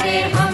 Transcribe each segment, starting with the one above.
Hare Hare.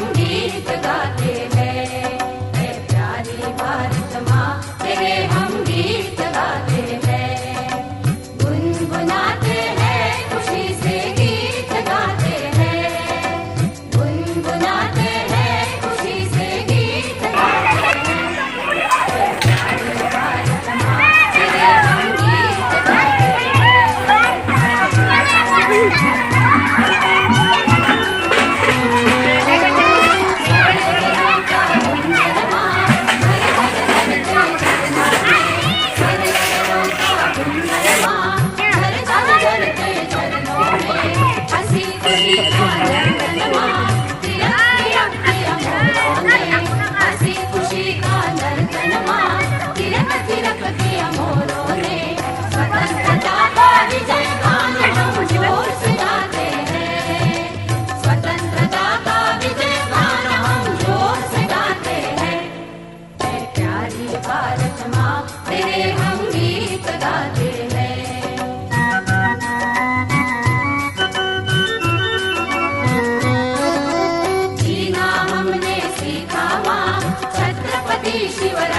Chhatrapati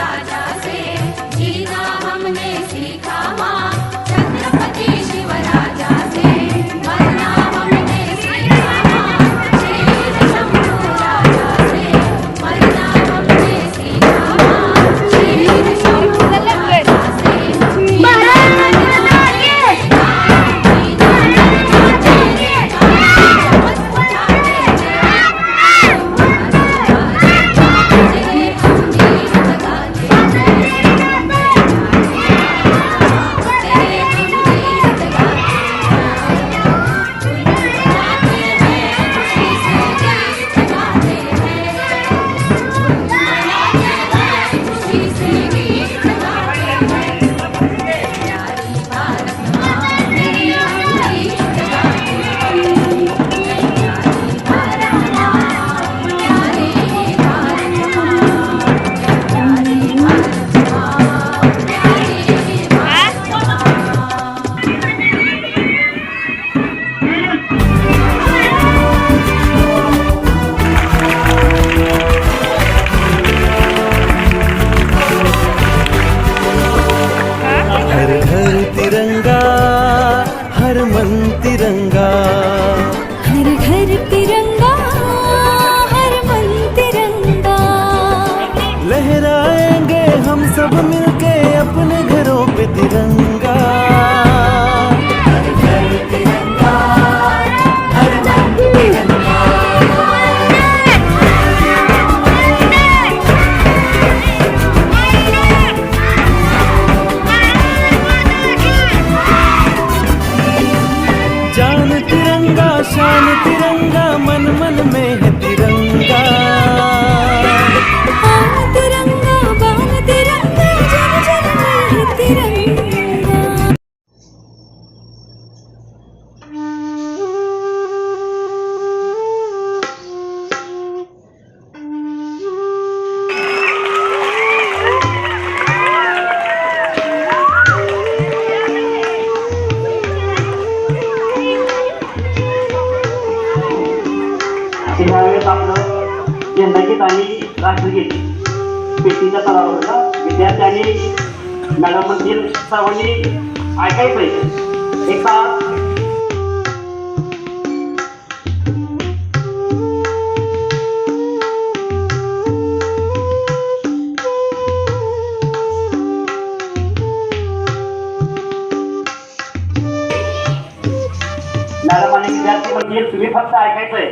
लहराएँगे हम सब मिलके अपने घरों पे तिरंगा। जान तिरंगा, शान तिरंगा, मन मन में है तिरंगा। त्यावेळेस आपलं यंदाची ताणी राष्ट्रगीत पेटीच्या होता विद्यार्थ्यांनी मॅडम म्हणतील सर्वांनी ऐकायचं आहे एका मॅडम आणि विद्यार्थी म्हणजे तुम्ही फक्त ऐकायचंय.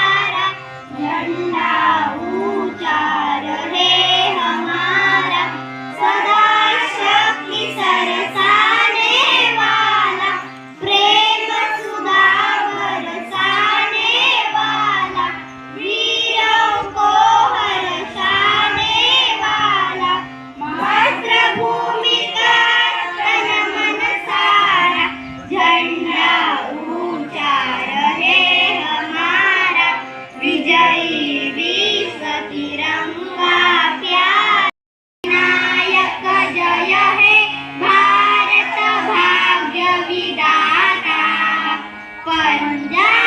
Yeah.